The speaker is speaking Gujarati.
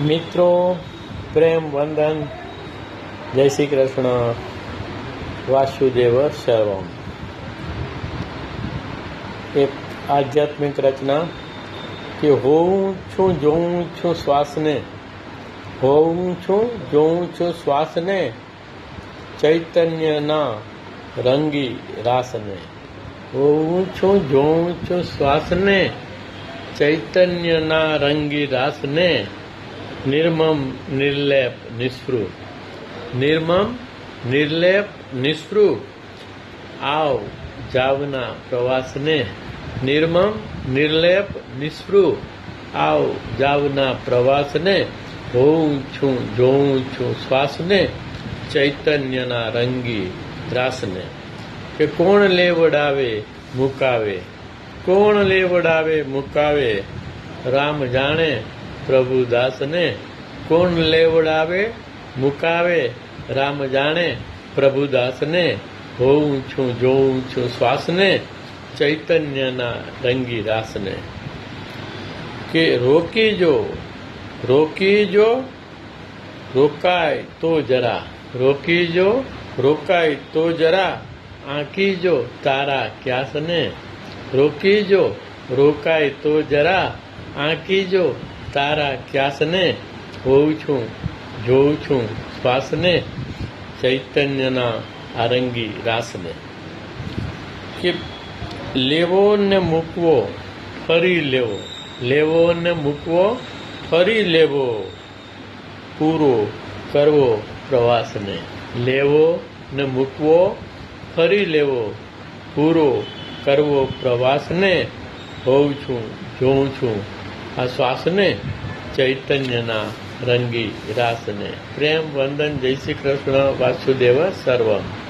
મિત્રો, પ્રેમ, વંદન, જય શ્રી કૃષ્ણ, વાસુદેવ સર્વમ. એક આધ્યાત્મિક રચના કે હોઉં છું, જોઉં છું શ્વાસને, હોઉં છું, જોઉં છું શ્વાસને, ચૈતન્યના રંગી રાસને, હોઉં છું, જોઉં છું શ્વાસને, ચૈતન્યના રંગી રાસને નિર્મમ, નિર્લેપ નિસ્પૃહ નિર્મમ, નિર્લેપ નિસ્પૃહ આવ, જાવના પ્રવાસને. નિર્મમ, નિર્લેપ નિસ્પૃહ આવ, જાવના પ્રવાસને. હોઉં છું, જોઉં છું શ્વાસને. ચૈતન્યના રંગી રાસને કે કોણ લેવડાવે, મુકાવે? કોણ લેવડાવે, મુકાવે? રામ જાણે પ્રભુદાસને કોણ લેવડાવે, મુકાવે, રામ જાણે પ્રભુદાસને હોઉં છું, જોઉં છું શ્વાસને ચૈતન્યના રંગી રાસને કે રોકી જો રોકી જો, રોકાય તો જરા, રોકી જો, રોકાય તો જરા, આંકી જો તારા ક્યાસને રોકી જો, રોકાય તો જરા, આંકી જો તારા ક્યાસને હોઉં છું, જોઉં છું શ્વાસને, ચૈતન્યના આરંગી રાસને. કે લેવો ને મૂકવો, ફરી લેવો. લેવો ને મૂકવો, ફરી લેવો. પૂરો કરવો પ્રવાસને. લેવો ને મૂકવો, ફરી લેવો. પૂરો કરવો પ્રવાસને, હોઉં છું, જોઉં છું આ શ્વાસને ચૈતન્યના રંગી રાસને. પ્રેમ વંદન જય શ્રી કૃષ્ણ વાસુદેવ સર્વમ.